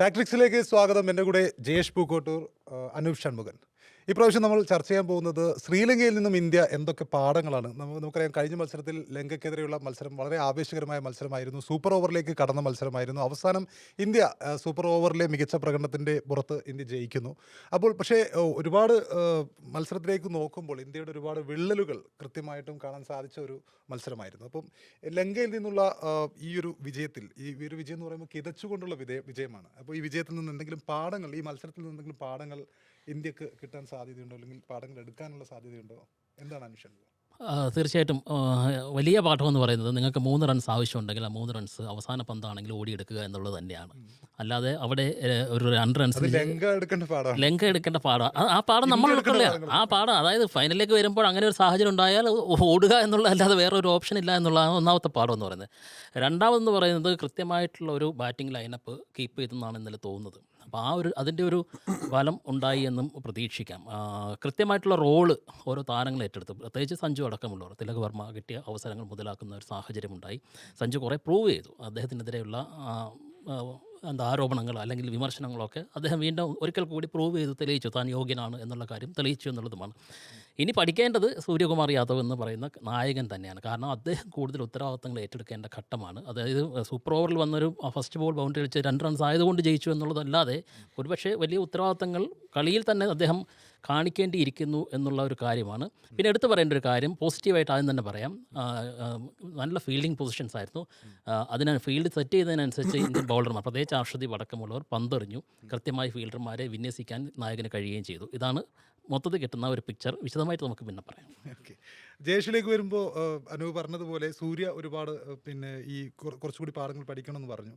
ടാക്ടിക്സിലേക്ക് സ്വാഗതം. എന്റെ കൂടെ ജയേഷ് പൂക്കോട്ടൂർ അനൂപ് ഷൺമുഖൻ. ഇപ്രാവശ്യം നമ്മൾ ചർച്ച ചെയ്യാൻ പോകുന്നത് ശ്രീലങ്കയിൽ നിന്നും ഇന്ത്യ എന്തൊക്കെ പാഠങ്ങളാണ്? നമുക്ക് നമുക്കറിയാം കഴിഞ്ഞ മത്സരത്തിൽ ലങ്കയ്ക്കെതിരെയുള്ള മത്സരം വളരെ ആവേശകരമായ മത്സരമായിരുന്നു. സൂപ്പർ ഓവറിലേക്ക് കടന്ന മത്സരമായിരുന്നു. അവസാനം ഇന്ത്യ സൂപ്പർ ഓവറിലെ മികച്ച പ്രകടനത്തിന്റെ പുറത്ത് ഇന്ത്യ ജയിക്കുന്നു. അപ്പോൾ പക്ഷേ ഒരുപാട് മത്സരത്തിലേക്ക് നോക്കുമ്പോൾ ഇന്ത്യയുടെ ഒരുപാട് വിള്ളലുകൾ കൃത്യമായിട്ടും കാണാൻ സാധിച്ച ഒരു മത്സരമായിരുന്നു. അപ്പം ലങ്കയിൽ നിന്നുള്ള ഈ ഒരു വിജയത്തിൽ ഈ ഒരു വിജയം എന്ന് പറയുമ്പോൾ കിതച്ചുകൊണ്ടുള്ള വിജയ വിജയമാണ്. അപ്പോൾ ഈ വിജയത്തിൽ നിന്ന് എന്തെങ്കിലും പാഠങ്ങൾ ഈ മത്സരത്തിൽ നിന്ന് എന്തെങ്കിലും പാഠങ്ങൾ ഇന്ത്യയ്ക്ക് കിട്ടാൻ സാധ്യതയുണ്ടോ? അല്ലെങ്കിൽ പാഠങ്ങൾ എടുക്കാനുള്ള സാധ്യതയുണ്ടോ? എന്താണ് അനുഷൻ തീർച്ചയായിട്ടും വലിയ പാഠം എന്ന് പറയുന്നത് നിങ്ങൾക്ക് മൂന്ന് റൺസ് ആവശ്യമുണ്ടെങ്കിൽ ആ മൂന്ന് റൺസ് അവസാന പന്താണെങ്കിൽ ഓടിയെടുക്കുക എന്നുള്ളത് തന്നെയാണ്. അല്ലാതെ അവിടെ ഒരു രണ്ട് റൺസ് ലങ്ക എടുക്കേണ്ട പാഠം ലങ്ക എടുക്കേണ്ട പാടാണ് ആ പാഠം നമ്മൾ എടുക്കണ്ടേ ഉൾക്കൊള്ളുക. ആ പാഠം അതായത് ഫൈനലിലേക്ക് വരുമ്പോൾ അങ്ങനെ ഒരു സാഹചര്യം ഉണ്ടായാൽ ഓടുക എന്നുള്ള അല്ലാതെ വേറെ ഒരു ഓപ്ഷൻ ഇല്ല എന്നുള്ളതാണ് ഒന്നാമത്തെ പാഠം എന്ന് പറയുന്നത്. രണ്ടാമതെന്ന് പറയുന്നത് കൃത്യമായിട്ടുള്ള ഒരു ബാറ്റിംഗ് ലൈനപ്പ് കീപ്പ് ചെയ്തെന്നാണ് ഇന്നലെ തോന്നുന്നത്. അപ്പോൾ ആ ഒരു അതിന്റെ ഒരു ഫലം ഉണ്ടായി എന്നും പ്രതീക്ഷിക്കാം. കൃത്യമായിട്ടുള്ള റോൾ ഓരോ താരങ്ങൾ ഏറ്റെടുത്തു. പ്രത്യേകിച്ച് സഞ്ജു അടക്കമുള്ളവർ തിലക് വർമ്മ കിട്ടിയ അവസരങ്ങൾ മുതലാക്കുന്ന ഒരു സാഹചര്യം ഉണ്ടായി സഞ്ജു കുറേ പ്രൂവ് ചെയ്തു. അദ്ദേഹത്തിനെതിരെയുള്ള എന്താ ആരോപണങ്ങളോ അല്ലെങ്കിൽ വിമർശനങ്ങളോ ഒക്കെ അദ്ദേഹം വീണ്ടും ഒരിക്കൽ കൂടി പ്രൂവ് ചെയ്ത് തെളിയിച്ചു. താൻ യോഗ്യനാണ് എന്നുള്ള കാര്യം തെളിയിച്ചു എന്നുള്ളതുമാണ്. ഇനി പഠിക്കേണ്ടത് സൂര്യകുമാർ യാദവ് എന്ന് പറയുന്ന നായകൻ തന്നെയാണ്. കാരണം അദ്ദേഹം കൂടുതൽ ഉത്തരവാദിത്തങ്ങൾ ഏറ്റെടുക്കേണ്ട ഘട്ടമാണ്. അതായത് സൂപ്പർ ഓവറിൽ വന്നൊരു ഫസ്റ്റ് ബോൾ ബൗണ്ടറി അടിച്ച് രണ്ട് റൺസ് ആയതുകൊണ്ട് ജയിച്ചു എന്നുള്ളതല്ലാതെ ഒരുപക്ഷെ വലിയ ഉത്തരവാദിത്തങ്ങൾ കളിയിൽ തന്നെ അദ്ദേഹം കാണിക്കേണ്ടിയിരിക്കുന്നു എന്നുള്ള ഒരു കാര്യമാണ്. പിന്നെ എടുത്തു പറയേണ്ട ഒരു കാര്യം പോസിറ്റീവായിട്ട് ആദ്യം തന്നെ പറയാം. നല്ല ഫീൽഡിംഗ് പൊസിഷൻസ് ആയിരുന്നു. അതിന് ഫീൽഡ് സെറ്റ് ചെയ്തതിനനുസരിച്ച് ഇന്ത്യൻ ബൗളർമാർ പ്രത്യേകിച്ച് അർഷദീപ് വടക്കമുള്ളവർ പന്തെറിഞ്ഞു കൃത്യമായി ഫീൽഡർമാരെ വിന്യസിക്കാൻ നായകന് കഴിയുകയും ചെയ്തു. ഇതാണ് മൊത്തത്തിൽ കിട്ടുന്ന ഒരു പിക്ചർ വിശദമായിട്ട് നമുക്ക് പിന്നെ പറയാം. ജയേഷിലേക്ക് വരുമ്പോൾ അനു പറഞ്ഞതുപോലെ സൂര്യ ഒരുപാട് പിന്നെ ഈ കുറ- കുറച്ചുകൂടി പാഠങ്ങൾ പഠിക്കണമെന്ന് പറഞ്ഞു.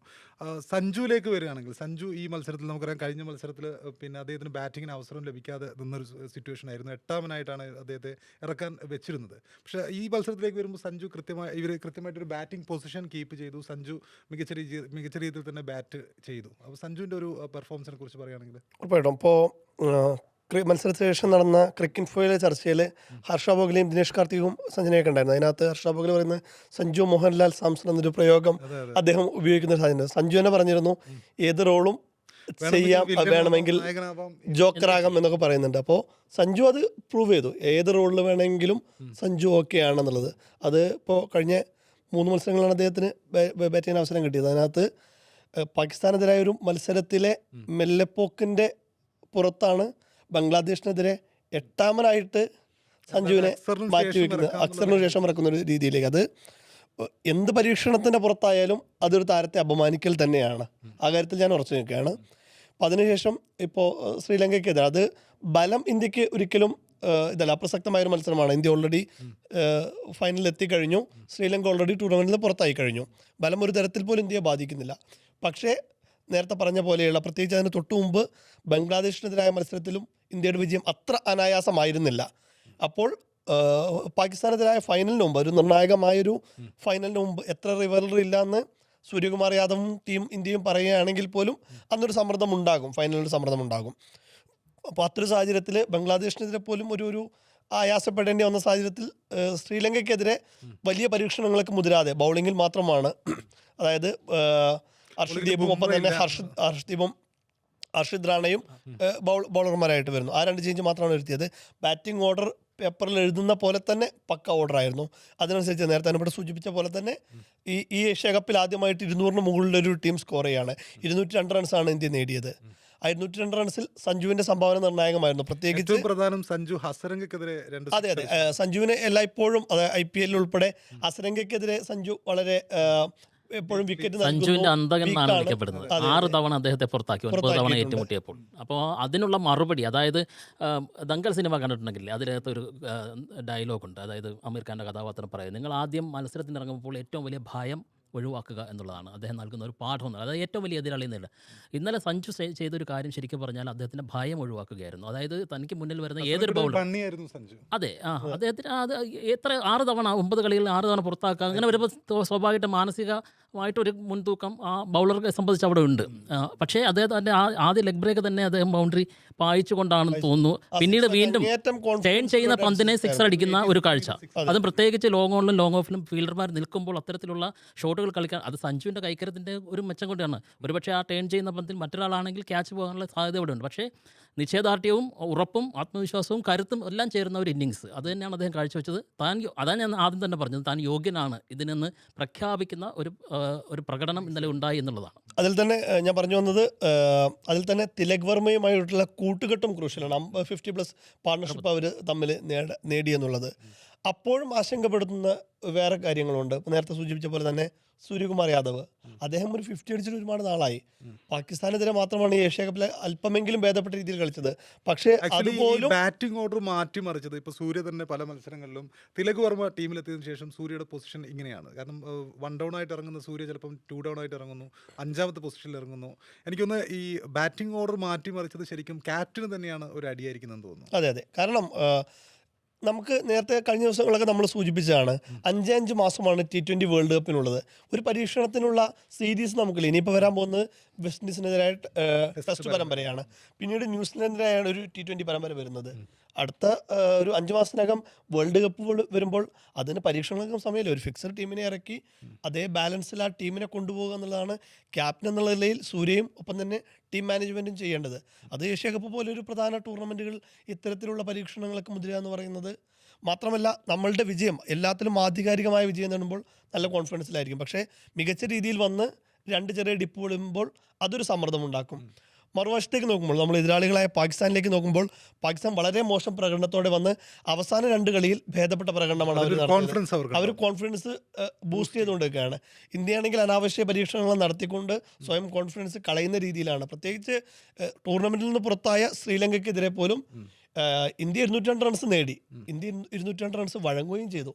സഞ്ജുവിലേക്ക് വരികയാണെങ്കിൽ സഞ്ജു ഈ മത്സരത്തിൽ നമുക്കറിയാം കഴിഞ്ഞ മത്സരത്തിൽ പിന്നെ അദ്ദേഹത്തിന് ബാറ്റിങ്ങിന് അവസരം ലഭിക്കാതെ നിന്നൊരു സിറ്റുവേഷൻ ആയിരുന്നു എട്ടാമനായിട്ടാണ് അദ്ദേഹത്തെ ഇറക്കാൻ വെച്ചിരുന്നത്. പക്ഷേ ഈ മത്സരത്തിലേക്ക് വരുമ്പോൾ സഞ്ജു കൃത്യമായി ഇവർ കൃത്യമായിട്ടൊരു ബാറ്റിംഗ് പൊസിഷൻ കീപ്പ് ചെയ്തു. സഞ്ജു മികച്ച രീതി മികച്ച രീതിയിൽ തന്നെ ബാറ്റ് ചെയ്തു. അപ്പോൾ സഞ്ജുവിന്റെ ഒരു പെർഫോമൻസിനെ കുറിച്ച് പറയുകയാണെങ്കിൽ? ഉറപ്പായിട്ടും. മത്സരത്തിന് ശേഷം നടന്ന ക്രിക്കറ്റ് ഫോയിലെ ചർച്ചയിൽ ഹർഷ ബോഗ്ലിയും ദിനേഷ് കാർത്തികും സഞ്ജനയൊക്കെ ഉണ്ടായിരുന്നു. അതിനകത്ത് ഹർഷ ബോഗ്ലി പറയുന്ന സഞ്ജു മോഹൻലാൽ സാംസൺ എന്നൊരു പ്രയോഗം അദ്ദേഹം ഉപയോഗിക്കുന്ന ഒരു സാധ്യത സഞ്ജു തന്നെ പറഞ്ഞിരുന്നു ഏത് റോളും ചെയ്യാം വേണമെങ്കിൽ ജോക്കറാകാം എന്നൊക്കെ പറയുന്നുണ്ട്. അപ്പോൾ സഞ്ജു അത് പ്രൂവ് ചെയ്തു. ഏത് റോളിൽ വേണമെങ്കിലും സഞ്ജു ഓക്കെ ആണെന്നുള്ളത്. അത് ഇപ്പോൾ കഴിഞ്ഞ മൂന്ന് മത്സരങ്ങളാണ് അദ്ദേഹത്തിന് ബാറ്റ് ചെയ്യാൻ അവസരം കിട്ടിയത്. അതിനകത്ത് പാകിസ്ഥാനെതിരായ ഒരു മത്സരത്തിലെ മെല്ലെപ്പോക്കിന്റെ പുറത്താണ് ബംഗ്ലാദേശിനെതിരെ എട്ടാമനായിട്ട് സഞ്ജുവിനെ അക്സറിന് മാറ്റി ശേഷം വെക്കുന്നത് അക്സറിന് ശേഷം ഇറക്കുന്ന ഒരു രീതിയിലേക്ക്. അത് എന്ത് പരീക്ഷണത്തിന്റെ പുറത്തായാലും അതൊരു താരത്തെ അപമാനിക്കൽ തന്നെയാണ്. ആ കാര്യത്തിൽ ഞാൻ ഉറച്ചു നിൽക്കുകയാണ്. അപ്പം അതിനുശേഷം ഇപ്പോൾ ശ്രീലങ്കയ്ക്കെതിരെ അത് ബലം ഇന്ത്യയ്ക്ക് ഒരിക്കലും ഇതല്ല അപ്രസക്തമായ ഒരു മത്സരമാണ്. ഇന്ത്യ ഓൾറെഡി ഫൈനലിൽ എത്തിക്കഴിഞ്ഞു. ശ്രീലങ്ക ഓൾറെഡി ടൂർണമെന്റിൽ പുറത്തായി കഴിഞ്ഞു. ബലം ഒരു തരത്തിൽ പോലും ഇന്ത്യയെ ബാധിക്കുന്നില്ല. പക്ഷേ നേരത്തെ പറഞ്ഞ പോലെയുള്ള പ്രത്യേകിച്ച് അതിന് തൊട്ടു മുമ്പ് ബംഗ്ലാദേശിനെതിരായ മത്സരത്തിലും ഇന്ത്യയുടെ വിജയം അത്ര അനായാസമായിരുന്നില്ല. അപ്പോൾ പാകിസ്ഥാനെതിരായ ഫൈനലിന് മുമ്പ് ഒരു നിർണായകമായൊരു ഫൈനലിന് മുമ്പ് എത്ര റിവലറി ഇല്ല എന്ന് സൂര്യകുമാർ യാദവും ടീം ഇന്ത്യയും പറയുകയാണെങ്കിൽ പോലും അന്നൊരു സമ്മർദ്ദം ഉണ്ടാകും ഫൈനലിൽ സമ്മർദ്ദം ഉണ്ടാകും അപ്പോൾ അത്തൊരു സാഹചര്യത്തിൽ ബംഗ്ലാദേശിനെതിരെ പോലും ഒരു ഒരു ആയാസപ്പെടേണ്ടി വന്ന സാഹചര്യത്തിൽ ശ്രീലങ്കയ്ക്കെതിരെ വലിയ പരീക്ഷണങ്ങൾക്ക് മുതിരാതെ ബൗളിങ്ങിൽ മാത്രമാണ്. അതായത് ഹർഷദീപും ഒപ്പം തന്നെ ഹർഷ ഹർഷദീപും ഹർഷിദ് റാണയും ബൗൾ ബൗളർമാരായിട്ട് വരുന്നു. ആ രണ്ട് ചേഞ്ച് മാത്രമാണ് വരുത്തിയത്. ബാറ്റിംഗ് ഓർഡർ പേപ്പറിൽ എഴുതുന്ന പോലെ തന്നെ പക്ക ഓർഡർ ആയിരുന്നു. അതിനനുസരിച്ച് നേരത്തെ ഇവിടെ സൂചിപ്പിച്ച പോലെ തന്നെ ഈ ഈ ഏഷ്യ കപ്പിൽ ആദ്യമായിട്ട് ഇരുന്നൂറിന് മുകളിലൊരു ടീം സ്കോർ ചെയ്യാണ്. ഇരുന്നൂറ്റി രണ്ട് റൺസാണ് ഇന്ത്യ നേടിയത്. ആ ഇരുന്നൂറ്റി രണ്ട് റൺസിൽ സഞ്ജുവിന്റെ സംഭാവന നിർണായകമായിരുന്നു. പ്രത്യേകിച്ച് പ്രധാനം സഞ്ജു ഹസരംഗക്കെതിരെ രണ്ട് അതെ അതെ. സഞ്ജുവിനെ എല്ലായ്പ്പോഴും അതായത് ഐ പി എല്ലിൽ ഉൾപ്പെടെ ഹസരംഗക്കെതിരെ സഞ്ജു വളരെ എപ്പോഴും വിക്കറ്റ് സഞ്ജുവിന്റെ അന്തകൻ എന്നാണ് വിളിക്കപ്പെടുന്നത്. ആറ് തവണ അദ്ദേഹത്തെ പുറത്താക്കി ഒൻപത് തവണ. ഏറ്റുമുട്ടിയപ്പോൾ. അപ്പോൾ അതിനുള്ള മറുപടി അതായത് ദങ്കൽ സിനിമ കണ്ടിട്ടുണ്ടെങ്കിൽ അതിനകത്ത് ഒരു ഡയലോഗ് ഉണ്ട്. അതായത് അമീർ ഖാന്റെ കഥാപാത്രം പറയും നിങ്ങൾ ആദ്യം മത്സരത്തിന് ഇറങ്ങുമ്പോൾ ഏറ്റവും വലിയ ഭയം ഒഴിവാക്കുക എന്നുള്ളതാണ്. അദ്ദേഹം നൽകുന്ന ഒരു പാഠം. എന്നുള്ളത് അതായത് ഏറ്റവും വലിയ എതിരാളി എന്നുള്ളത് ഇന്നലെ സഞ്ജു ചെയ്- ചെയ്തൊരു കാര്യം ശരിക്കും പറഞ്ഞാൽ അദ്ദേഹത്തിന്റെ ഭയം ഒഴിവാക്കുകയായിരുന്നു. അതായത് തനിക്ക് മുന്നിൽ വരുന്ന ഏതൊരു സഞ്ജു. അതെ. ആ അദ്ദേഹത്തിന് അത് എത്ര ആറ് തവണ ഒമ്പത് കളികളിൽ ആറ് തവണ പുറത്താക്കുക. അങ്ങനെ വരുമ്പോൾ സ്വാഭാവികമായിട്ട് സ്വാഭാവികമായിട്ട് മാനസികമായിട്ടൊരു മുൻതൂക്കം ആ ബൗളറെ സംബന്ധിച്ച് അവിടെ ഉണ്ട്. പക്ഷേ പക്ഷേ തന്നെ ആ ആദ്യ ലെഗ് ബ്രേക്ക് തന്നെ അദ്ദേഹം ബൗണ്ടറി പായിച്ചുകൊണ്ടാണെന്ന് തോന്നുന്നു. പിന്നീട് വീണ്ടും ടേൺ ചെയ്യുന്ന പന്തിനെ സിക്സർ അടിക്കുന്ന ഒരു കാഴ്ച. അതെ. പ്രത്യേകിച്ച് ലോങ് ഓണിലും ലോങ് ഓഫിലും ഫീൽഡർമാർ നിൽക്കുമ്പോൾ അത്തരത്തിലുള്ള ഷോട്ടുകൾ കളിക്കാൻ അത് സഞ്ജുവിന്റെ കൈക്കരത്തിന്റെ ഒരു മെച്ചം കൊണ്ടാണ്. ഒരുപക്ഷെ ആ ടേൺ ചെയ്യുന്ന പന്തിൽ മറ്റൊരാളാണെങ്കിൽ ക്യാച്ച് പോകാനുള്ള സാധ്യത ഇവിടെ ഉണ്ട് പക്ഷേ നിശ്ചയദാർഢ്യവും ഉറപ്പും ആത്മവിശ്വാസവും കരുത്തും എല്ലാം ചേരുന്ന ഒരു ഇന്നിങ്സ് അത് തന്നെയാണ് അദ്ദേഹം കാഴ്ചവെച്ചത്. താൻ അതാണ് ഞാൻ ആദ്യം തന്നെ പറഞ്ഞത്. താൻ യോഗ്യനാണ്. ഇതിനെന്ന് പ്രഖ്യാപിക്കുന്ന ഒരു ഒരു പ്രകടനം ഇന്നലെ ഉണ്ടായി എന്നുള്ളതാണ്. അതിൽ തന്നെ ഞാൻ പറഞ്ഞു വന്നത് അതിൽ തന്നെ തിലക് വർമ്മയുമായിട്ടുള്ള കൂട്ടുകെട്ടും ക്രൂഷ്യലാണ്. ഫിഫ്റ്റി പ്ലസ് പാർട്ണർഷിപ്പ് അവർ തമ്മിൽ നേട നേടി എന്നുള്ളത് അപ്പോഴും ആശങ്കപ്പെടുത്തുന്ന വേറെ കാര്യങ്ങളുണ്ട്. നേരത്തെ സൂചിപ്പിച്ച പോലെ തന്നെ സൂര്യകുമാർ യാദവ്. അദ്ദേഹം ഒരു ഫിഫ്റ്റി അടിച്ചിട്ട് ഒരുപാട് നാളായി. പാകിസ്ഥാനെതിരെ മാത്രമാണ് ഈ ഏഷ്യ കപ്പിലെ അല്പമെങ്കിലും ഭേദപ്പെട്ട രീതിയിൽ കളിച്ചത്. പക്ഷേ അതുപോലും ബാറ്റിംഗ് ഓർഡർ മാറ്റിമറിച്ചത് ഇപ്പൊ സൂര്യ തന്നെ പല മത്സരങ്ങളിലും തിലക് വർമ്മ ടീമിലെത്തിയതിനു ശേഷം സൂര്യയുടെ പൊസിഷൻ ഇങ്ങനെയാണ്. കാരണം വൺ ഡൗൺ ആയിട്ട് ഇറങ്ങുന്ന സൂര്യ ചിലപ്പം ടു ഡൗൺ ആയിട്ട് ഇറങ്ങുന്നു. അഞ്ചാമത്തെ പൊസിഷനിൽ ഇറങ്ങുന്നു. എനിക്കൊന്ന് ഈ ബാറ്റിംഗ് ഓർഡർ മാറ്റിമറിച്ചത് ശരിക്കും ക്യാപ്റ്റന് തന്നെയാണ് ഒരു അടിയായിരിക്കുന്നതെന്ന് തോന്നുന്നു. അതെ അതെ. കാരണം നമുക്ക് നേരത്തെ കഴിഞ്ഞ ദിവസങ്ങളൊക്കെ നമ്മൾ സൂചിപ്പിച്ചതാണ് അഞ്ചഞ്ച് അഞ്ച് മാസമാണ് ടി ട്വന്റി വേൾഡ് കപ്പിനുള്ളത് ഒരു പരീക്ഷണത്തിനുള്ള സീരീസ് നമുക്കില്ല. ഇനിയിപ്പോൾ വരാൻ പോകുന്നത് വെസ്റ്റ് ഇൻഡീസിനെതിരായിട്ട് ടെസ്റ്റ് പരമ്പരയാണ്. പിന്നീട് ന്യൂസിലൻഡിനായാണ് ഒരു ടി ട്വന്റി പരമ്പര വരുന്നത്. അടുത്ത ഒരു അഞ്ച് മാസത്തിനകം വേൾഡ് കപ്പ് വരുമ്പോൾ അതിന് പരീക്ഷണങ്ങൾക്കും സമയമില്ല. ഒരു ഫിക്സഡ് ടീമിനെ ഇറക്കി അതേ ബാലൻസിൽ ആ ടീമിനെ കൊണ്ടുപോകുക എന്നുള്ളതാണ് ക്യാപ്റ്റൻ എന്നുള്ള നിലയിൽ സൂര്യയും ഒപ്പം തന്നെ ടീം മാനേജ്മെന്റും ചെയ്യേണ്ടത്. അത് ഏഷ്യ കപ്പ് പോലെ ഒരു പ്രധാന ടൂർണമെന്റുകൾ ഇത്തരത്തിലുള്ള പരീക്ഷണങ്ങളൊക്കെ മുതിരുക എന്ന് പറയുന്നത് മാത്രമല്ല നമ്മളുടെ വിജയം എല്ലാത്തിലും ആധികാരികമായ വിജയം നേടുമ്പോൾ നല്ല കോൺഫിഡൻസിലായിരിക്കും പക്ഷേ മികച്ച രീതിയിൽ വന്ന് രണ്ട് ചെറിയ ഡിപ്പ് വിടുമ്പോൾ അതൊരു സമ്മർദ്ദം ഉണ്ടാക്കും. മറുവശത്തേക്ക് നോക്കുമ്പോൾ നമ്മൾ എതിരാളികളായ പാകിസ്ഥാനിലേക്ക് നോക്കുമ്പോൾ പാകിസ്ഥാൻ വളരെ മോശം പ്രകടനത്തോടെ വന്ന് അവസാന രണ്ട് കളിയിൽ ഭേദപ്പെട്ട പ്രകടനമാണ് അവർ കോൺഫിഡൻസ് അവർ കോൺഫിഡൻസ് ബൂസ്റ്റ് ചെയ്തുകൊണ്ടിരിക്കുകയാണ്. ഇന്ത്യയാണെങ്കിൽ അനാവശ്യ പരീക്ഷണങ്ങൾ നടത്തിക്കൊണ്ട് സ്വയം കോൺഫിഡൻസ് കളയുന്ന രീതിയിലാണ്. പ്രത്യേകിച്ച് ടൂർണമെന്റിൽ നിന്ന് പുറത്തായ ശ്രീലങ്കയ്ക്കെതിരെ പോലും ഇന്ത്യ ഇരുന്നൂറ്റി രണ്ട് റൺസ് നേടി. ഇന്ത്യ ഇരുന്നൂറ്റി രണ്ട് റൺസ് വഴങ്ങുകയും ചെയ്തു.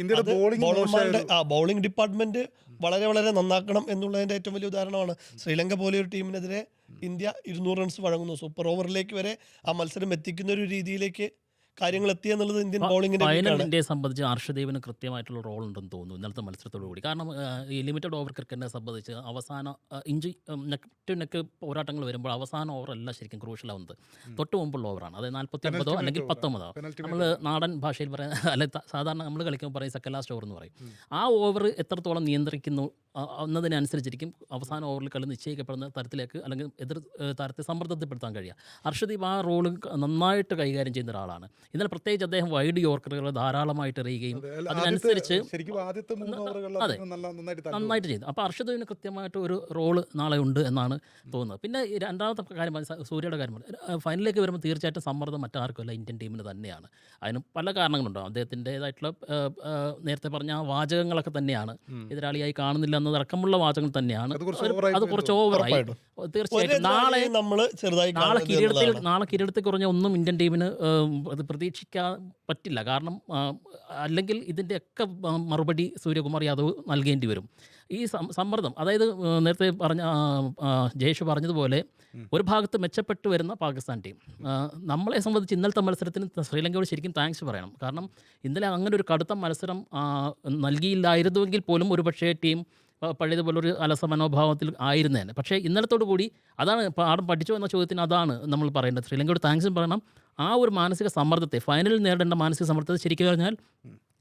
ഇന്ത്യയുടെ അത് ബോളിംഗ് ആ ബൗളിംഗ് ഡിപ്പാർട്ട്മെന്റ് വളരെ വളരെ നന്നാക്കണം എന്നുള്ളതിന്റെ ഏറ്റവും വലിയ ഉദാഹരണമാണ്. ശ്രീലങ്ക പോലെ ഒരു ടീമിനെതിരെ ഇന്ത്യ ഇരുന്നൂറ് റൺസ് വഴങ്ങുന്നു. സൂപ്പർ ഓവറിലേക്ക് വരെ ആ മത്സരം എത്തിക്കുന്ന ഒരു രീതിയിലേക്ക് കാര്യങ്ങൾ എത്തിയെന്നുള്ളത് ഇന്ത്യൻ ബൗളിംഗിന്റെ. ഇന്ത്യയെ സംബന്ധിച്ച് ഹർഷദേവിന് കൃത്യമായിട്ടുള്ള റോൾ ഉണ്ടെന്ന് തോന്നുന്നു ഇന്നലത്തെ മത്സരത്തോടു കൂടി. കാരണം ഈ ലിമിറ്റഡ് ഓവർ ക്രിക്കറ്റിനെ സംബന്ധിച്ച് അവസാന ഇഞ്ചി നെക്ക് ടു നെക്ക് പോരാട്ടങ്ങൾ വരുമ്പോൾ അവസാന ഓവറല്ല ശരിക്കും ക്രൂഷ്യലാവുന്നത് തൊട്ട് മുമ്പുള്ള ഓവറാണ് അതായത് നാൽപ്പത്തി ഒമ്പതോ അല്ലെങ്കിൽ പത്തൊമ്പതോ. നമ്മൾ നാടൻ ഭാഷയിൽ പറയാൻ അല്ലെ സാധാരണ നമ്മൾ കളിക്കുമ്പോൾ പറയും സെക്കൻഡ് ലാസ്റ്റ് ഓവർ എന്ന് പറയും. ആ ഓവർ എത്രത്തോളം നിയന്ത്രിക്കുന്നു എന്നതിനനുസരിച്ചിരിക്കും അവസാന ഓവറിൽ കളി നിശ്ചയിക്കപ്പെടുന്ന തരത്തിലേക്ക് അല്ലെങ്കിൽ എതിർ താരത്തെ സമ്മർദ്ദത്തിൽപ്പെടുത്താൻ കഴിയുക. ഹർഷദീപ് ആ റോൾ നന്നായിട്ട് കൈകാര്യം ചെയ്യുന്ന ഒരാളാണ്. ഇന്നലെ പ്രത്യേകിച്ച് അദ്ദേഹം വൈഡ് യോർക്കറുകൾ ധാരാളമായിട്ട് എറിയുകയും അതിനനുസരിച്ച് അതെ. നന്നായിട്ട് ചെയ്യുന്നു ചെയ്തു. അപ്പോൾ അർഷദീപിന് കൃത്യമായിട്ട് ഒരു റോൾ നാളെ ഉണ്ട് എന്നാണ് തോന്നുന്നത്. പിന്നെ രണ്ടാമത്തെ കാര്യം സൂര്യയുടെ കാര്യം ഫൈനലിലേക്ക് വരുമ്പോൾ തീർച്ചയായിട്ടും സമ്മർദ്ദം മറ്റാർക്കുമല്ല ഇന്ത്യൻ ടീമിന് തന്നെയാണ്. അതിന് പല കാരണങ്ങളുണ്ടാവും അദ്ദേഹത്തിന്റെതായിട്ടുള്ള നേരത്തെ പറഞ്ഞ ആ വാചകങ്ങളൊക്കെ തന്നെയാണ് എതിരാളിയായി കാണുന്നില്ല എന്നതടക്കമുള്ള വാചകം തന്നെയാണ്. അത് കുറച്ച് ഓവറായി. തീർച്ചയായിട്ടും. നാളെ നമ്മൾ ചെറുതായി നാളെ കിരീടത്തിൽ നാളെ കിരീടത്തിൽ കുറഞ്ഞ ഒന്നും ഇന്ത്യൻ ടീമിന് അത് പ്രതീക്ഷിക്കാൻ പറ്റില്ല. കാരണം അല്ലെങ്കിൽ ഇതിന്റെയൊക്കെ ഒക്കെ മറുപടി സൂര്യകുമാർ യാദവ് നൽകേണ്ടി വരും. ഈ സമ്മർദ്ദം അതായത് നേരത്തെ പറഞ്ഞ ജയേഷ് പറഞ്ഞതുപോലെ ഒരു ഭാഗത്ത് മെച്ചപ്പെട്ടു വരുന്ന പാകിസ്ഥാൻ ടീം. നമ്മളെ സംബന്ധിച്ച് ഇന്നലത്തെ മത്സരത്തിന് ശ്രീലങ്കയോട് ശരിക്കും താങ്ക്സ് പറയണം. കാരണം ഇന്നലെ അങ്ങനെ ഒരു കടുത്ത മത്സരം നൽകിയില്ലായിരുന്നുവെങ്കിൽ പോലും ഒരുപക്ഷേ ടീം പ- പഴയതുപോലെ ഒരു അലസ മനോഭാവത്തിൽ ആയിരുന്നേനെ. പക്ഷേ ഇന്നലത്തോടു കൂടി അതാണ് പാഠം പഠിച്ചോ എന്ന ചോദ്യത്തിന് അതാണ് നമ്മൾ പറയേണ്ടത്. ശ്രീലങ്കയോട് താങ്ക്സും പറയണം. ആ ഒരു മാനസിക സമ്മർദ്ദത്തെ ഫൈനലിൽ നേടേണ്ട മാനസിക സമ്മർദ്ദത്തെ ശരിക്കും പറഞ്ഞാൽ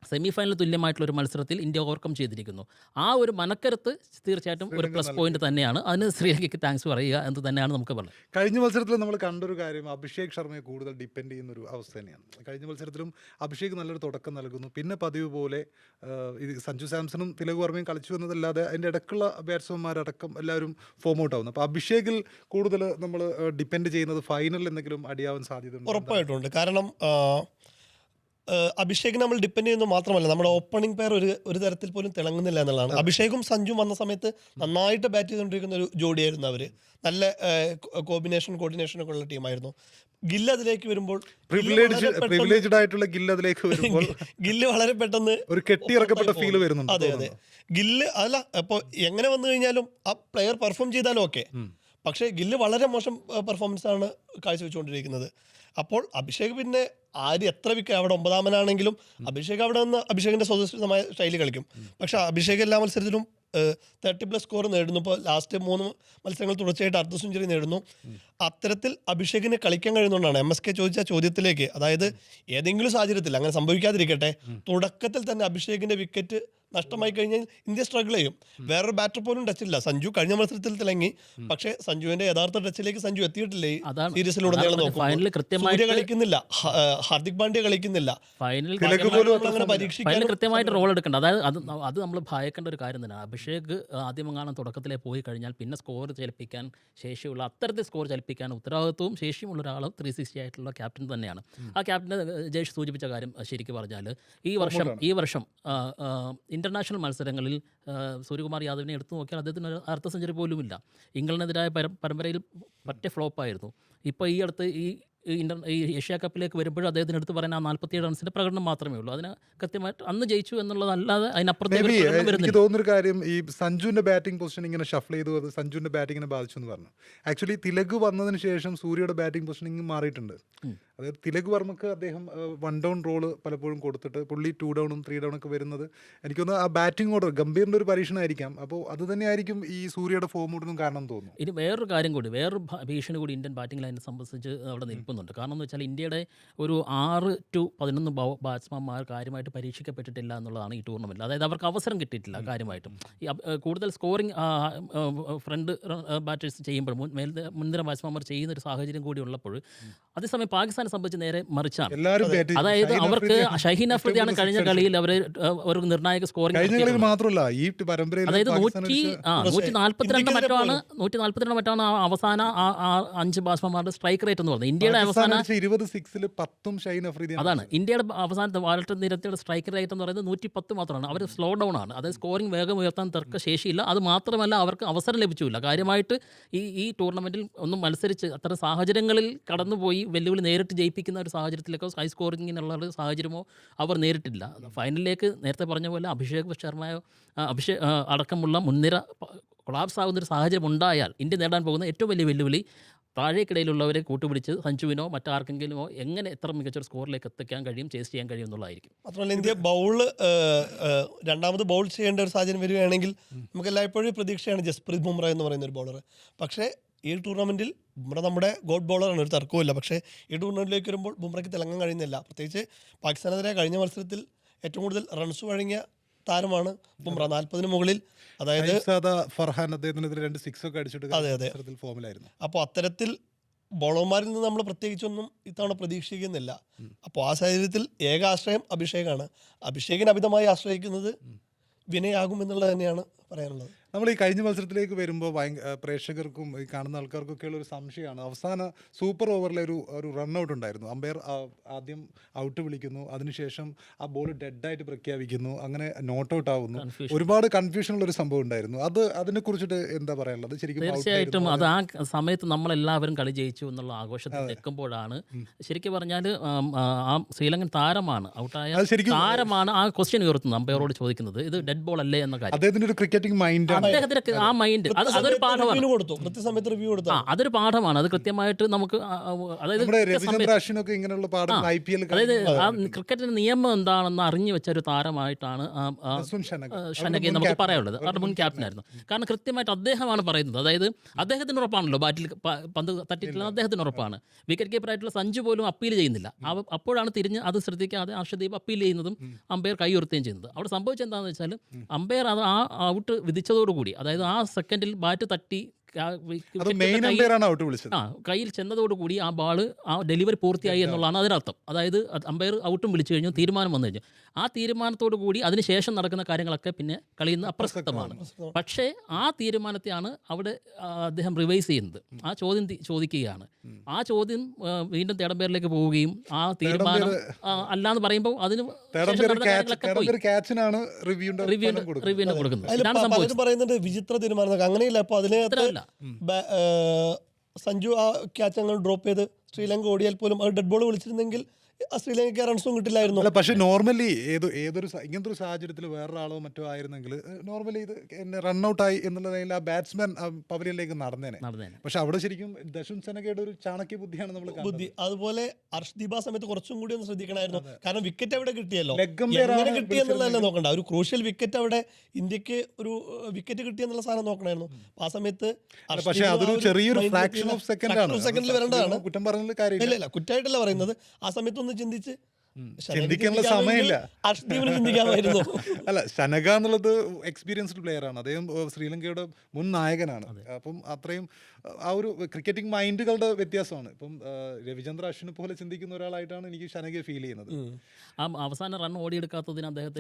സെമി ഫൈനൽ തുല്യമായിട്ടുള്ള ഒരു മത്സരത്തിൽ ഇന്ത്യ ഓവർകം ചെയ്തിരിക്കുന്നു. ആ ഒരു മനക്കരുത്ത് തീർച്ചയായിട്ടും ഒരു പ്ലസ് പോയിന്റ് തന്നെയാണ്. അതിന് ശ്രീലങ്കയ്ക്ക് താങ്ക്സ് പറയുക എന്ന് തന്നെയാണ് നമുക്ക് പറയുന്നത് കഴിഞ്ഞ മത്സരത്തിൽ നമ്മൾ കണ്ടൊരു കാര്യം അഭിഷേക് ശർമ്മയെ കൂടുതൽ ഡിപ്പെൻഡ് ചെയ്യുന്ന ഒരു അവസ്ഥ തന്നെയാണ്. കഴിഞ്ഞ മത്സരത്തിലും അഭിഷേക് നല്ലൊരു തുടക്കം നൽകുന്നു. പിന്നെ പതിവ് പോലെ ഇത് സഞ്ജു സാംസണും തിലക് വർമ്മയും കളിച്ചു എന്നതല്ലാതെ അതിന്റെ ഇടയ്ക്കുള്ള ബാറ്റ്സ്മാൻമാരടക്കം എല്ലാവരും ഫോം ഔട്ട് ആവുന്നു. അപ്പോൾ അഭിഷേകിൽ കൂടുതൽ നമ്മൾ ഡിപ്പെൻഡ് ചെയ്യുന്നത് ഫൈനലിൽ എന്തെങ്കിലും അടിയാവാൻ സാധ്യത ഉറപ്പായിട്ടുണ്ട് കാരണം ആ, നമ്മൾ ഡിപ്പെൻഡ് ചെയ്യുന്നത് മാത്രമല്ല നമ്മുടെ ഓപ്പണിംഗ് പെയർ ഒരു ഒരു തരത്തിൽ പോലും തിളങ്ങുന്നില്ല എന്നുള്ളതാണ്. അഭിഷേകും സഞ്ജും വന്ന സമയത്ത് നന്നായിട്ട് ബാറ്റ് ചെയ്തുകൊണ്ടിരിക്കുന്ന ഒരു ജോഡിയായിരുന്നു അവർ നല്ല കോമ്പിനേഷൻ കോർഡിനേഷൻ ഒക്കെ ഉള്ള ടീമായിരുന്നു ഗില്ല് അതിലേക്ക് വരുമ്പോൾ പ്രിവിലേജ്ഡ് ആയിട്ടുള്ള ഗില്ല് അതിലേക്ക് വരുമ്പോൾ ഗില്ല് വളരെ പെട്ടെന്ന് ഒരു കെട്ടിയിറക്കപ്പെട്ട ഫീൽ വരുന്നുണ്ട് അതെ അതെ. ഗില്ല് അല്ല അപ്പോൾ എങ്ങനെ വന്നു കഴിഞ്ഞാലും ആ പ്ലെയർ പെർഫോം ചെയ്താലും ഓക്കെ പക്ഷേ ഗില്ല് വളരെ മോശം പെർഫോമൻസ് ആണ് കാഴ്ചവെച്ചുകൊണ്ടിരിക്കുന്നത്. അപ്പോൾ അഭിഷേക് പിന്നെ ആര് എത്ര വിക്കറ്റ് അവിടെ ഒമ്പതാമനാണെങ്കിലും അഭിഷേക് അവിടെ നിന്ന് അഭിഷേകിന്റെ സ്വതസിദ്ധമായ ശൈലി കളിക്കും. പക്ഷെ അഭിഷേക് എല്ലാ മത്സരത്തിലും തേർട്ടി പ്ലസ് സ്കോർ നേടുന്നു. ഇപ്പോൾ ലാസ്റ്റ് മൂന്ന് മത്സരങ്ങൾ തുടർച്ചയായിട്ട് അർദ്ധ സെഞ്ചുറി നേടുന്നു. അത്തരത്തിൽ അഭിഷേകിന് കളിക്കാൻ കഴിയുന്നതുകൊണ്ടാണ് എം എസ് കെ ചോദിച്ച ചോദ്യത്തിലേക്ക് അതായത് ഏതെങ്കിലും സാഹചര്യത്തിൽ അങ്ങനെ സംഭവിക്കാതിരിക്കട്ടെ തുടക്കത്തിൽ തന്നെ അഭിഷേകിന്റെ വിക്കറ്റ് നഷ്ടമായി കഴിഞ്ഞാൽ ഇന്ത്യ സ്ട്രഗിൾ ചെയ്യും. വേറൊരു ബാറ്റർ പോലും ടച്ചില്ല സഞ്ജു കഴിഞ്ഞ മത്സരത്തിൽ തിളങ്ങി. പക്ഷേ സഞ്ജുവിന്റെ യഥാർത്ഥ ടച്ചിലേക്ക് സഞ്ജു എത്തിയിട്ടില്ല? സീരീസിലൂടെ സീരീസിലുടനീളം സൂര്യ കളിക്കുന്നില്ല. ഹാർദിക് പാണ്ഡ്യ കളിക്കുന്നില്ല. അങ്ങനെ പരീക്ഷിക്കാൻ കൃത്യമായിട്ട് റോൾ എടുക്കേണ്ട. അതായത് അത് അത് നമ്മൾ ഭയക്കേണ്ട ഒരു കാര്യം തന്നെ. അഭിഷേക് ആദ്യമെങ്ങാനും തുടക്കത്തിലെ പോയി കഴിഞ്ഞാൽ പിന്നെ സ്കോർ ചലിപ്പിക്കാൻ ശേഷിയുള്ള അത്തരത്തിൽ സ്കോർ ചലിപ്പിക്കാൻ ഉത്തരവാദിത്വവും ശേഷിയുമുള്ള ഒരാൾ ത്രീ സിക്സ്റ്റി ആയിട്ടുള്ള ക്യാപ്റ്റൻ തന്നെയാണ്. ആ ക്യാപ്റ്റൻ ജയേഷ് സൂചിപ്പിച്ച കാര്യം ശരിക്കും പറഞ്ഞാൽ ഈ വർഷം ഈ വർഷം ഇന്റർനാഷണൽ മത്സരങ്ങളിൽ സൂര്യകുമാർ യാദവിനെ എടുത്തു നോക്കിയാൽ അദ്ദേഹത്തിന് ഒരു അർദ്ധ സെഞ്ചുറി പോലുമില്ല. ഇംഗ്ലണ്ടിനെതിരായ പരം പരമ്പരയിൽ പറ്റ ഫ്ലോപ്പായിരുന്നു. ഇപ്പോൾ ഈ അടുത്ത് ഈ ഇന്റർ ഇന്റർ ഈ ഏഷ്യ കപ്പിലേക്ക് വരുമ്പോഴും അദ്ദേഹത്തിന് എടുത്ത് പറയാൻ ആ നാൽപ്പത്തിയേഴ് റൺസിന്റെ പ്രകടനം മാത്രമേ ഉള്ളൂ. അതിന് കൃത്യമായിട്ട് അന്ന് ജയിച്ചു എന്നുള്ളതല്ലാതെ അതിനപ്പുറത്തേക്ക് എനിക്ക് തോന്നുന്നൊരു കാര്യം ഈ സഞ്ജുവിന്റെ ബാറ്റിംഗ് പൊസിഷൻ ഇങ്ങനെ ഷഫിൾ ചെയ്തു അത് സഞ്ജുവിന്റെ ബാറ്റിങ്ങിനെ ബാധിച്ചു എന്ന് പറഞ്ഞു. ആക്ച്വലി തിലക് വന്നതിന് ശേഷം സൂര്യയുടെ ബാറ്റിംഗ് പൊസിഷനിങ് മാറിയിട്ടുണ്ട്. അതായത് തിലക് വർമ്മക്ക് അദ്ദേഹം വൺ ഡൗൺ റോൾ പലപ്പോഴും കൊടുത്തിട്ട് പുള്ളി ടു ഡൗണും ത്രീ ഡൗണൊക്കെ വരുന്നത്. എനിക്കൊന്ന് ആ ബാറ്റിംഗ് ഓർഡർ ഗംഭീറിന്റെ ഒരു പരീക്ഷണമായിരിക്കാം അപ്പോൾ അത് തന്നെയായിരിക്കും ഈ സൂര്യയുടെ ഫോം ഔട്ടിനും കാരണം തോന്നുന്നു. ഇനി വേറൊരു കാര്യം കൂടി വേറൊരു ഭീഷണി കൂടി ഇന്ത്യൻ ബാറ്റിംഗ് ലൈനെ സംബന്ധിച്ച് അവിടെ നിൽക്കുന്നുണ്ട് കാരണം എന്ന് വെച്ചാൽ ഇന്ത്യയുടെ ഒരു ആറ് ടു പതിനൊന്ന് ബാറ്റ്സ്മാൻമാർ കാര്യമായിട്ട് പരീക്ഷിക്കപ്പെട്ടിട്ടില്ല എന്നുള്ളതാണ് ഈ ടൂർണമെന്റിൽ അതായത് അവർക്ക് അവസരം കിട്ടിയിട്ടില്ല കാര്യമായിട്ടും. ഈ കൂടുതൽ സ്കോറിംഗ് ഫ്രണ്ട് ബാറ്റേഴ്സ് ചെയ്യുമ്പോൾ മുൻ മേൽ മുൻനിര ബാറ്റ്സ്മാൻമാർ ചെയ്യുന്ന ഒരു സാഹചര്യം കൂടി ഉള്ളപ്പോൾ അതേസമയം പാകിസ്ഥാനെ സംബന്ധിച്ച് നേരെ മറിച്ചാണ്. എല്ലാവരും അതായത് അവർക്ക് ഷഹീൻ അഫ്രദിയാണ് കഴിഞ്ഞ കളിയിൽ അവർ ഒരു നിർണായക കഴിഞ്ഞ സ്കോറിംഗ് മാത്രമല്ല ഈ പരമ്പരയിൽ അതായത് നൂറ്റി ആ നൂറ്റി നാല്പത്തിരണ്ട് മറ്റാണ് നൂറ്റി നാല്പത്തിരണ്ട് മറ്റാണ് ആ അവസാന ആ ആ അഞ്ച് ബാറ്റ്സ്മാൻമാരുടെ സ്ട്രൈക്ക് റേറ്റ് എന്ന് പറഞ്ഞത്. ഇന്ത്യയുടെ അവസാന അടിച്ച ഇരുപത് സിക്സിൽ പത്തും ഷൈൻ അഫ്രീദിയാണ് അതാണ്. ഇന്ത്യയുടെ അവസാനത്തെ വാലറ്റ് നിരത്തിയുടെ സ്ട്രൈക്ക് റേറ്റ് എന്ന് പറയുന്നത് നൂറ്റി പത്ത് മാത്രമാണ്. അവർ സ്ലോ ഡൗൺ ആണ്. അതായത് സ്കോറിംഗ് വേഗം ഉയർത്താൻ തർക്ക ശേഷിയില്ല. അത് മാത്രമല്ല അവർക്ക് അവസരം ലഭിച്ചില്ല. കാര്യമായിട്ട് ഈ ഈ ടൂർണമെന്റിൽ ഒന്നും മത്സരിച്ച് അത്തരം സാഹചര്യങ്ങളിൽ കടന്നുപോയി വെല്ലുവിളി നേരിട്ട് ജയിപ്പിക്കുന്ന ഒരു സാഹചര്യത്തിലേക്കോ ഹൈ സ്കോറിങ്ങിനുള്ള ഒരു സാഹചര്യമോ അവർ നേരിട്ടില്ല. ഫൈനലിലേക്ക് നേരത്തെ പറഞ്ഞ പോലെ അഭിഷേക് ശർമ്മയോ അഭിഷേക് അടക്കമുള്ള മുൻനിര കൊളാപ്സ് ആകുന്ന ഒരു സാഹചര്യം ഉണ്ടായാൽ ഇന്ത്യ നേടാൻ പോകുന്ന ഏറ്റവും വലിയ വെല്ലുവിളി താഴേക്കിടയിലുള്ളവരെ കൂട്ടുപിടിച്ച് സഞ്ജുവിനോ മറ്റാർക്കെങ്കിലുമോ എങ്ങനെ എത്ര മികച്ചൊരു സ്കോറിലേക്ക് എത്തിക്കാൻ കഴിയും ചേസ് ചെയ്യാൻ കഴിയും എന്നുള്ളതായിരിക്കും. മാത്രമല്ല ഇന്ത്യ ബൗൾ രണ്ടാമത് ബൗൾ ചെയ്യേണ്ട ഒരു സാഹചര്യം വരികയാണെങ്കിൽ നമുക്ക് എല്ലായ്പ്പോഴും പ്രതീക്ഷയാണ് ജസ്പ്രീത് ബുംറ എന്ന് പറയുന്ന ഒരു ബൗളർ പക്ഷേ ഈ ടൂർണമെന്റിൽ ബുംറ നമ്മുടെ ഗോഡ് ബോളറാണ് ഒരു തർക്കവുമില്ല. പക്ഷേ ഈ ടൂർണമെന്റിലേക്ക് വരുമ്പോൾ ബുംറയ്ക്ക് തിളങ്ങാൻ കഴിയുന്നില്ല. പ്രത്യേകിച്ച് പാകിസ്ഥാനെതിരെ കഴിഞ്ഞ മത്സരത്തിൽ ഏറ്റവും കൂടുതൽ റൺസ് വഴങ്ങിയ താരമാണ് ബുംറ. നാൽപ്പതിന് മുകളിൽ അതായത് ഫർഹാൻ അദ്ദേഹത്തിനെതിരെ രണ്ട് സിക്സ് ഒക്കെ അടിച്ചിട്ട് അതെ, അതെ. ഫോമിലായിരുന്നു അപ്പോൾ അത്തരത്തിൽ ബോളർമാരിൽ നിന്ന് നമ്മൾ പ്രത്യേകിച്ചൊന്നും ഇത്തവണ പ്രതീക്ഷിക്കുന്നില്ല. അപ്പോൾ ആ സാഹചര്യത്തിൽ ഏക ആശ്രയം അഭിഷേകാണ്. അഭിഷേകിനെ അമിതമായി ആശ്രയിക്കുന്നത് വിനയാകും എന്നുള്ളത് തന്നെയാണ് പറയാനുള്ളത്? നമ്മൾ ഈ കഴിഞ്ഞ മത്സരത്തിലേക്ക് വരുമ്പോൾ പ്രേക്ഷകർക്കും ഈ കാണുന്ന ആൾക്കാർക്കും ഉള്ള ഒരു സംശയമാണ്. അവസാന സൂപ്പർ ഓവറിലെ ഒരു ഒരു റൺ ഔട്ട് ഉണ്ടായിരുന്നു. അമ്പയർ ആദ്യം ഔട്ട് വിളിക്കുന്നു. അതിനുശേഷം ആ ബോൾ ഡെഡായിട്ട് പ്രഖ്യാപിക്കുന്നു. അങ്ങനെ നോട്ട് ഔട്ട് ആവുന്നു. ഒരുപാട് കൺഫ്യൂഷൻ ഉള്ള ഒരു സംഭവം ഉണ്ടായിരുന്നു. അത് അതിനെ കുറിച്ചിട്ട് എന്താ പറയാനുള്ളത്? ശരിക്കും തീർച്ചയായിട്ടും അത് ആ സമയത്ത് നമ്മളെല്ലാവരും കളി ജയിച്ചു എന്നുള്ള ആഘോഷത്തിൽ നിൽക്കുമ്പോഴാണ് ശരിക്കും പറഞ്ഞാൽ ആ ശ്രീലങ്കൻ താരമാണ്. ഔട്ടായ താരമാണ് ആ ക്വസ്റ്റ്യൻ ഉയർത്തുന്നത് അമ്പയറോട് ചോദിക്കുന്നത്. ഇത് ഡെഡ് ബോൾ അല്ലേ എന്ന കാര്യം. അദ്ദേഹത്തിന്റെ ഒരു ക്രിക്കറ്റിംഗ് മൈൻഡ് അദ്ദേഹത്തിന് ആ മൈൻഡ് അത് അതൊരു പാഠമാണ്. കൊടുത്തു. കൃത്യസമയത്ത് റിവ്യൂ കൊടുത്തു ആ അതൊരു പാഠമാണ്. അത് കൃത്യമായിട്ട് നമുക്ക് അതായത് ഇങ്ങനെയുള്ള പാഠം ഐ പി എൽ അതായത് ആ ക്രിക്കറ്റിന്റെ നിയമം എന്താണെന്ന് അറിഞ്ഞു വെച്ച ഒരു താരമായിട്ടാണ് ഷനകെ നമുക്ക് പറയാനുള്ളത്. അവരുടെ മുൻ ക്യാപ്റ്റൻ ആയിരുന്നു. കാരണം കൃത്യമായിട്ട് അദ്ദേഹമാണ് പറയുന്നത്. അതായത് അദ്ദേഹത്തിന് ഉറപ്പാണല്ലോ ബാറ്റിൽ പന്ത് തട്ടിയിട്ടില്ല അദ്ദേഹത്തിന് ഉറപ്പാണ്. വിക്കറ്റ് കീപ്പർ ആയിട്ടുള്ള സഞ്ജു പോലും അപ്പീൽ ചെയ്യുന്നില്ല. അപ്പോഴാണ് തിരിഞ്ഞ് അത് ശ്രദ്ധിക്കാതെ ഹർഷദീപ് അപ്പീൽ ചെയ്യുന്നതും അമ്പയർ കൈ ഉയർത്തുകയും ചെയ്യുന്നത്. അവിടെ സംഭവിച്ചത് എന്താണെന്ന് വെച്ചാൽ അമ്പയർ അത് ആ ഔട്ട് വിധിച്ചതോടുകൂടി അതായത് ആ സെക്കൻഡിൽ ബാറ്റ് തട്ടി ഔട്ട് വിളിച്ചത്. ആ കയ്യിൽ ചെന്നതോടുകൂടി ആ ബാൾ ആ ഡെലിവറി പൂർത്തിയായി എന്നുള്ളതാണ് അതിനർത്ഥം. അതായത് അമ്പയർ ഔട്ടും വിളിച്ചു കഴിഞ്ഞു തീരുമാനം വന്നു കഴിഞ്ഞു. ആ തീരുമാനത്തോടു കൂടി അതിനുശേഷം നടക്കുന്ന കാര്യങ്ങളൊക്കെ പിന്നെ കളിയിൽ നിന്ന് അപ്രസക്തമാണ്. പക്ഷേ ആ തീരുമാനത്തെയാണ് അവിടെ അദ്ദേഹം റിവൈസ് ചെയ്യുന്നത്. ആ ചോദ്യം ചോദിക്കുകയാണ്. ആ ചോദ്യം വീണ്ടും തേടമ്പേരിലേക്ക് പോവുകയും ആ തീരുമാനം അല്ലാന്ന് പറയുമ്പോൾ അതിന് റിവ്യൂ റിവ്യൂവിന് കൊടുക്കുന്നത്. വിചിത്ര തീരുമാനം അങ്ങനെയല്ല അപ്പോൾ അതിനകത്ത് സഞ്ജു ആ ക്യാച്ച് അങ്ങ് ഡ്രോപ്പ് ചെയ്ത് ശ്രീലങ്ക ഓടിയാൽ പോലും അത് ഡെഡ് ബോൾ വിളിച്ചിരുന്നെങ്കിൽ ശ്രീലങ്കയ്ക്ക് റൺസും കിട്ടില്ലായിരുന്നു. അല്ല പക്ഷെ നോർമലി ഏത് ഏതൊരു സ- ഇങ്ങനത്തെ ഒരു സാഹചര്യത്തിൽ വേറൊരാളോ മറ്റോ ആയിരുന്നെങ്കിൽ നോർമലി ഇത് റൺ ഔട്ട് ആയി നിലയിൽ ആ ബാറ്റ്സ്മാൻ പവലിയനിലേക്ക് നടന്നേനെ. നടന്നേനെ. പക്ഷെ അവിടെ ശരിക്കും ദശുൻ സെനകയുടെ ഒരു ചാണക്യ ബുദ്ധിയാണ് നമ്മൾ ബുദ്ധി. അതുപോലെ അർഷ്ദീപ ആ സമയത്ത് കുറച്ചും കൂടി ഒന്ന് ശ്രദ്ധിക്കണമായിരുന്നു. കാരണം വിക്കറ്റ് അവിടെ കിട്ടിയല്ലോ? Leg umpire എങ്ങനെ ആണ് കിട്ടി എന്നുള്ളതല്ല നോക്കണ്ട. ഒരു ക്രൂഷ്യൽ വിക്കറ്റ് അവിടെ ഇന്ത്യയ്ക്ക് ഒരു വിക്കറ്റ് കിട്ടി എന്നുള്ള സാധനം നോക്കണമായിരുന്നു. അപ്പൊ ആ സമയത്ത് പക്ഷെ അതൊരു ചെറിയൊരു ഫ്രാക്ഷൻ ഓഫ് സെക്കൻഡ് ആണ്. സെക്കൻഡിൽ second വരേണ്ടതാണ്. കുറ്റം പറഞ്ഞതിൽ ഇല്ല കാര്യമില്ല. ഇല്ല കുറ്റമായിട്ടല്ല പറയുന്നത്. ആ സമയത്ത് ഒന്ന് ചിന്തിച്ച് ചിന്തിക്കാനുള്ള സമയമില്ല. അർഷ്ദീപിന് ചിന്തിക്കാമായിരുന്നു. അല്ല ശനക എന്നുള്ളത് എക്സ്പീരിയൻസ്ഡ് പ്ലെയർ ആണ്. അദ്ദേഹം ശ്രീലങ്കയുടെ മുൻ നായകനാണ്. അപ്പം അത്രയും ആ ഒരു ക്രിക്കറ്റിംഗ് മൈൻഡുകളുടെ വ്യത്യാസമാണ്. ഇപ്പം രവിചന്ദ്ര അശ്വിനെ പോലെ ചിന്തിക്കുന്ന ഒരാളായിട്ടാണ് എനിക്ക് ശനകയെ ഫീൽ ചെയ്യുന്നത്. ആ അവസാന റൺ ഓടിയെടുക്കാത്തതിന് അദ്ദേഹത്തെ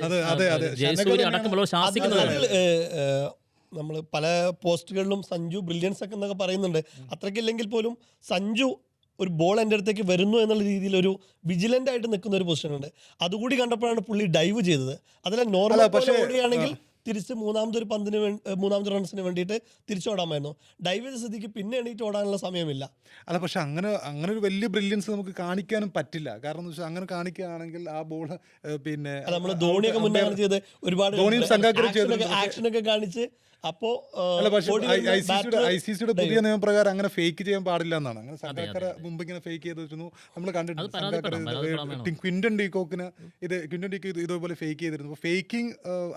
നമ്മൾ പല പോസ്റ്റുകളിലും സഞ്ജു ബ്രില്യൻസ് ഒക്കെ എന്നൊക്കെ പറയുന്നുണ്ട്. അത്രയ്ക്കില്ലെങ്കിൽ പോലും സഞ്ജു ഒരു ബോൾ എന്റെ അടുത്തേക്ക് വരുന്നു എന്നുള്ള രീതിയിൽ ഒരു വിജിലന്റ് ആയിട്ട് നിൽക്കുന്ന ഒരു പൊസിഷൻ ഉണ്ട്. അതുകൂടി കണ്ടപ്പോഴാണ് പുള്ളി ഡൈവ് ചെയ്തത്. അതിലെ നോർമൽ പക്ഷേ, ഓടുകയാണെങ്കിൽ തിരിച്ച് മൂന്നാമതൊരു പന്തിന് വേണ്ടി മൂന്നാമത്തെ റൺസിന് വേണ്ടിയിട്ട് തിരിച്ചോടാമായിരുന്നു ഡൈവ് ചെയ്ത സ്ഥിതിക്ക് പിന്നെ എണീറ്റ് ഓടാനുള്ള സമയമില്ല. അല്ല പക്ഷെ അങ്ങനെ അങ്ങനെ ഒരു വലിയ ബ്രില്യൻസ് നമുക്ക് കാണിക്കാനും പറ്റില്ല. കാരണം എന്ന് വെച്ചാൽ അങ്ങനെ കാണിക്കുകയാണെങ്കിൽ ആ ബോൾ പിന്നെ നമ്മൾ ധോണിയൊക്കെ മുന്നേ ചെയ്ത് ഒരുപാട് ധോണിയും സംഘാക്കരും ചെയ്തിട്ടുണ്ട്. ആക്ഷനൊക്കെ കാണിച്ച് അപ്പോ ഐ സി സിയുടെ പുതിയ നിയമപ്രകാരം അങ്ങനെ ഫേക്ക് ചെയ്യാൻ പാടില്ല എന്നാണ്. അങ്ങനെ സംഘാക്കര മുമ്പ് ഇങ്ങനെ ഫേക്ക് ചെയ്ത് ചെയ്തിരുന്നു നമ്മൾ കണ്ടിട്ടുണ്ട് ക്വിന്റൺ ഡീകോക്കിന് ഇത് ക്വിന്റൺ ഡീകോ ഇത് ഇതുപോലെ ഫേക്ക് ചെയ്തിരുന്നു. Faking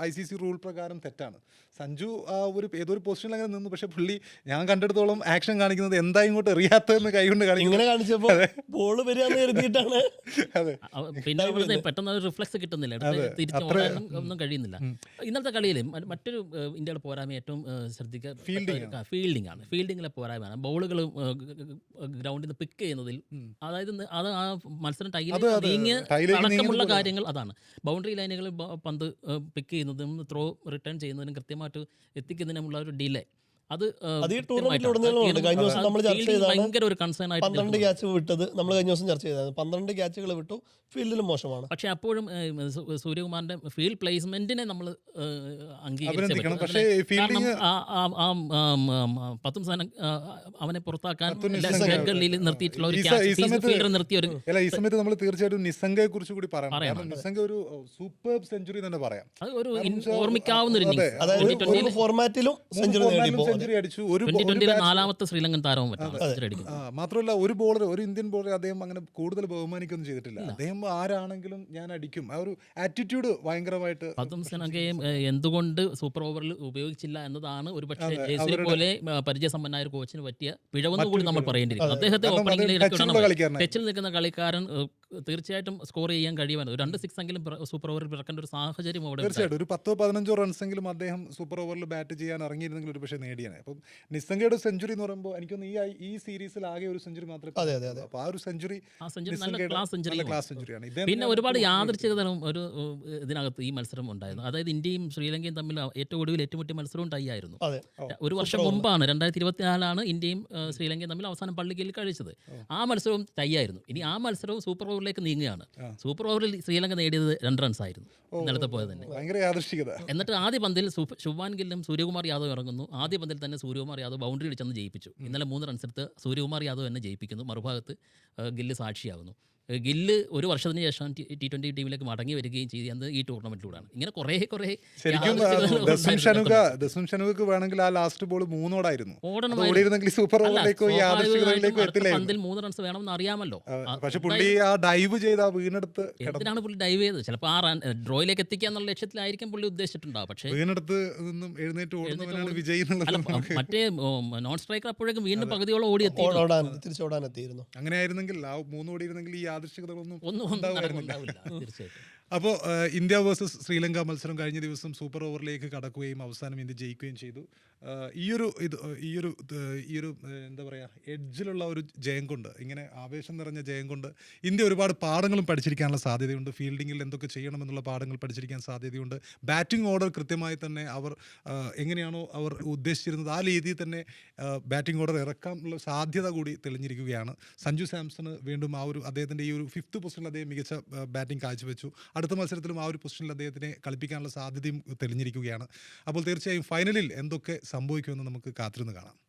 I C C rule പ്രകാരം തെറ്റാണ്. സഞ്ജു ആ ഒരു ഏതൊരു പൊസിഷനിൽ അങ്ങനെ നിന്നു പക്ഷെ പുള്ളി ഞാൻ കണ്ടെടുത്തോളം ആക്ഷൻ കാണിക്കുന്നത് എന്താ ഇങ്ങോട്ട് എറിയാത്തതെന്ന് കൈകൊണ്ട് ഇങ്ങനെ കാണിച്ചപ്പോൾ ബോൾ വരികയെന്ന് കരുതിയിട്ടാണ്. അതെ. പിന്നെ അവിടുത്തെ പെട്ടെന്ന് ഒരു റിഫ്ലക്സ് കിട്ടുന്നില്ല. എടുത്ത് തിരിച്ച് ഓടാനും ഒന്നും കഴിയുന്നില്ല. ഇന്നത്തെ കളിയിൽ മറ്റൊരു ഇന്ത്യയുടെ പോരായ്മ ഏറ്റവും ശ്രദ്ധിക്കുക ഫീൽഡിംഗ് ആണ്. ഫീൽഡിങ്ങിലെ പോരായ്മയാണ്. ബോളുകൾ ഗ്രൗണ്ടിൽ നിന്ന് പിക്ക് ചെയ്യുന്നതിൽ അതായത് അത് ആ മത്സരം ടൈലിൽ അത് നീങ്ങിയ അടക്കമുള്ള കാര്യങ്ങൾ അതാണ്. ബൗണ്ടറി ലൈനുകളിൽ പന്ത് പിക്ക് ചെയ്യുന്നതും ത്രോ റിട്ടേൺ ചെയ്യുന്നതിനും കൃത്യമായിട്ട് എത്തിക്കുന്നതിനുമുള്ള ഒരു ഡിലേ അത്. ഭയങ്കര ഒരു കൺസേൺ ആയിട്ട് പന്ത്രണ്ട് ക്യാച്ച് വിട്ടത്. നമ്മൾ കഴിഞ്ഞ ദിവസം ചർച്ച ചെയ്തതാണ്. പന്ത്രണ്ട് ക്യാച്ചുകൾ വിട്ടു. ഫീൽഡിലും മോശമാണ്. പക്ഷെ അപ്പോഴും സൂര്യകുമാറിന്റെ ഫീൽഡ് പ്ലേസ്മെന്റിനെ നമ്മൾ പത്തും സ്ഥാനം അവനെ പുറത്താക്കാൻ നിർത്തിയിട്ടുള്ള ഒരു ഫീൽഡർ നിർത്തിയ ഒരു ഈ സമയത്ത് നമ്മൾ തീർച്ചയായിട്ടും നിസംഗയെ കുറിച്ച് കൂടി പറയാം നിസംഗ ഒരു സൂപ്പർ സെഞ്ചുറി തന്നെ പറയാം. അത് ഒരു ഓർമ്മിക്കാവുന്ന ഒരു ഫോർമാറ്റിലും സെഞ്ചുറി സെഞ്ചുറി അടിച്ചു ഒരു ട്വന്റി ഒരു ട്വന്റിയിലെ നാലാമത്തെ ശ്രീലങ്കൻ താരവും സെഞ്ചുറി മാത്രമല്ല ഒരു ബോളർ ഒരു ഇന്ത്യൻ ബോളർ അദ്ദേഹം അങ്ങനെ കൂടുതൽ ബഹുമാനിക്കൊന്നും ചെയ്തിട്ടില്ല. അദ്ദേഹം ആരാണെങ്കിലും ഞാൻ അടിക്കും. ആ ഒരു ആറ്റിറ്റ്യൂഡ് ഭയങ്കരമായിട്ട് എന്തുകൊണ്ട് സൂപ്പർ ഓവറിൽ ഉപയോഗിച്ചില്ല എന്നതാണ് ഒരു പക്ഷേ അവരുടെ- പോലെ പരിചയസമ്പന്നായ ഒരു കോച്ചിന് പറ്റിയ പിഴവെന്ന് കൂടി നമ്മൾ പറയേണ്ടിയിരിക്കുന്നു. അദ്ദേഹത്തെ ഓപ്പണിംഗിൽ ടച്ചിൽ നിൽക്കുന്ന കളിക്കാരൻ തീർച്ചയായിട്ടും സ്കോർ ചെയ്യാൻ കഴിയുമായിരുന്നു രണ്ട് സിക്സ് എങ്കിലും സൂപ്പർ ഓവറിൽ പിറക്കേണ്ട ഒരു സാഹചര്യം അവിടെ. തീർച്ചയായിട്ടും. ഒരു പത്തോ പതിനഞ്ചോ റൺസെങ്കിലും അദ്ദേഹം സൂപ്പർ ഓവറിൽ ബാറ്റ് ചെയ്യാൻ ഇറങ്ങിയിരുന്നെങ്കിൽ ഒരു പക്ഷേ നേടിയാണ് അപ്പം നിസ്സംഗയുടെ സെഞ്ചുറി എന്ന് പറയുമ്പോൾ എനിക്കൊന്ന് ഈ ഈ സീരീസിൽ ആകെ ഒരു സെഞ്ചുറി മാത്രമേ അതെ, അതെ, അതെ. അപ്പോൾ ആ ഒരു സെഞ്ചുറി നല്ല ക്ലാസ് സെഞ്ചുറി ക്ലാസ് സെഞ്ചുറിയാണ് പിന്നെ ഒരുപാട് യാദൃച്ഛികതരം ഒരു ഇതിനകത്ത് ഈ മത്സരം ഉണ്ടായിരുന്നു. അതായത് ഇന്ത്യയും ശ്രീലങ്കയും തമ്മിൽ ഏറ്റവും ഒടുവിൽ ഏറ്റുമുട്ടിയ മത്സരവും ടൈ ആയിരുന്നു. ഒരു വർഷം മുമ്പാണ് രണ്ടായിരത്തി ഇരുപത്തിനാലാണ് ഇന്ത്യയും ശ്രീലങ്കയും തമ്മിൽ അവസാനം പള്ളിക്കയിൽ കഴിച്ചത്. ആ മത്സരവും ടൈ ആയിരുന്നു. ഇനി ആ മത്സരവും സൂപ്പർ ഓവറിലേക്ക് നീങ്ങുകയാണ്. സൂപ്പർ ഓവറിൽ ശ്രീലങ്ക നേടിയത് രണ്ട് റൺസ് ആയിരുന്നു. ഇന്നലത്തെ പോലെ തന്നെ. എന്നിട്ട് ആദ്യ പന്തിൽ ശുഭാൻ ഗില്ലും സൂര്യകുമാർ യാദവ് ഇറങ്ങുന്നു. ആദ്യ പന്തിൽ തന്നെ സൂര്യകുമാർ യാദവ് ബൗണ്ടറി അടിച്ചെന്ന് ജയിപ്പിച്ചു. ഇന്നലെ മൂന്ന് റൺസ് എടുത്ത് സൂര്യകുമാർ യാദവ് തന്നെ ജയിപ്പിക്കുന്നു. മറുഭാഗത്ത് ഗില്ല് സാക്ഷിയാകുന്നു ഗില്ല് ഒരു വർഷത്തിന് ശേഷം ടി ട്വന്റി ടീമിലേക്ക് മടങ്ങി വരികയും ചെയ്യുന്നത് ഈ ടൂർണമെന്റിലൂടെയാണ്. ഇങ്ങനെ കുറേ കുറേ ഷനുക്ക് വേണമെങ്കിൽ ആ ലാസ്റ്റ് ബോൾ മൂന്നോടായിരുന്നു. സൂപ്പർ പന്തിൽ മൂന്ന് റൺസ് വേണമെന്ന് അറിയാമല്ലോ. പക്ഷെ പുള്ളി ആ ഡൈവ് ചെയ്ത് വീണെടുത്ത് എന്തിനാണ് പുള്ളി ഡൈവ് ചെയ്തത്? ചിലപ്പോൾ ആ റൺ ഡ്രോയിലേക്ക് എത്തിക്കുക എന്നുള്ള ലക്ഷ്യത്തിലായിരിക്കും പുള്ളി ഉദ്ദേശിച്ചിട്ടുണ്ടാവും പക്ഷേ വീണെടുത്ത് നിന്നും എഴുന്നേറ്റ് ഓടുന്നവനാണ് വിജയ് മറ്റേ നോൺ സ്ട്രൈക്കർ അപ്പോഴേക്കും വീണ്ടും പകുതിയോളം ഓടി എത്തി ഓടാൻ തിരിച്ചോടാനെത്തിയിരുന്നു അങ്ങനെ ആയിരുന്നെങ്കിൽ ആ മൂന്ന് ഓടിയിരുന്നെങ്കിൽ ഈ യാദൃശ്ചികതകളൊന്നും ഉണ്ടാവുമായിരുന്നില്ല. അപ്പോൾ ഇന്ത്യ വേഴ്സസ് ശ്രീലങ്ക മത്സരം കഴിഞ്ഞ ദിവസം സൂപ്പർ ഓവറിലേക്ക് കടക്കുകയും അവസാനം ഇന്ത്യ ജയിക്കുകയും ചെയ്തു ഈയൊരു ഇത് ഈയൊരു ഈയൊരു എന്താ പറയുക എഡ്ജിലുള്ള ഒരു ജയം കൊണ്ട് ഇങ്ങനെ ആവേശം നിറഞ്ഞ ജയം കൊണ്ട് ഇന്ത്യ ഒരുപാട് പാഠങ്ങളും പഠിച്ചിരിക്കാനുള്ള സാധ്യതയുണ്ട്. ഫീൽഡിങ്ങിൽ എന്തൊക്കെ ചെയ്യണമെന്നുള്ള പാഠങ്ങൾ പഠിച്ചിരിക്കാൻ സാധ്യതയുണ്ട്. ബാറ്റിംഗ് ഓർഡർ കൃത്യമായി തന്നെ അവർ എങ്ങനെയാണോ അവർ ഉദ്ദേശിച്ചിരുന്നത് ആ രീതിയിൽ തന്നെ ബാറ്റിംഗ് ഓർഡർ ഇറക്കാനുള്ള സാധ്യത കൂടി തെളിഞ്ഞിരിക്കുകയാണ്. സഞ്ജു സാംസണ് വീണ്ടും ആ ഒരു അദ്ദേഹത്തിന്റെ ഈ ഒരു ഫിഫ്ത്ത് പൊസിഷനിൽ അദ്ദേഹം മികച്ച ബാറ്റിംഗ് കാഴ്ചവെച്ചു. അടുത്ത മത്സരത്തിലും ആ ഒരു പൊസിഷനിൽ അദ്ദേഹത്തിനെ കളിപ്പിക്കാനുള്ള സാധ്യതയും തെളിഞ്ഞിരിക്കുകയാണ്. അപ്പോൾ തീർച്ചയായും ഫൈനലിൽ എന്തൊക്കെ സംഭവിക്കുമെന്ന് നമുക്ക് കാത്തിരുന്ന് കാണാം.